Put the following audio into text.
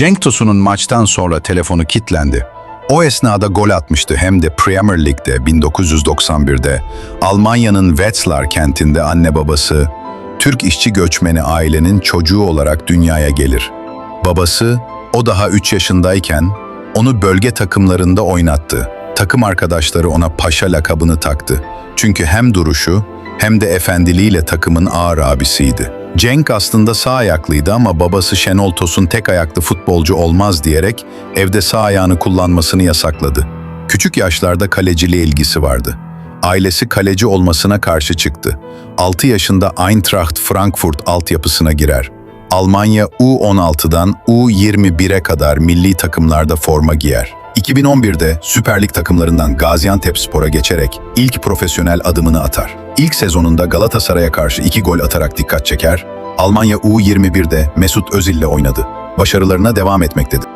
Cenk Tosun'un maçtan sonra telefonu kilitlendi. O esnada gol atmıştı hem de Premier Lig'de 1991'de. Almanya'nın Wetzlar kentinde anne babası, Türk işçi göçmeni ailenin çocuğu olarak dünyaya gelir. Babası, o daha 3 yaşındayken onu bölge takımlarında oynattı. Takım arkadaşları ona paşa lakabını taktı. Çünkü hem duruşu hem de efendiliğiyle takımın ağır abisiydi. Cenk aslında sağ ayaklıydı ama babası Şenol Tosun tek ayaklı futbolcu olmaz diyerek evde sağ ayağını kullanmasını yasakladı. Küçük yaşlarda kaleciliğe ilgisi vardı. Ailesi kaleci olmasına karşı çıktı. 6 yaşında Eintracht Frankfurt altyapısına girer. Almanya U16'dan U21'e kadar milli takımlarda forma giyer. 2011'de Süper Lig takımlarından Gaziantepspor'a geçerek ilk profesyonel adımını atar. İlk sezonunda Galatasaray'a karşı iki gol atarak dikkat çeker, Almanya U21'de Mesut Özil'le oynadı. Başarılarına devam etmektedir.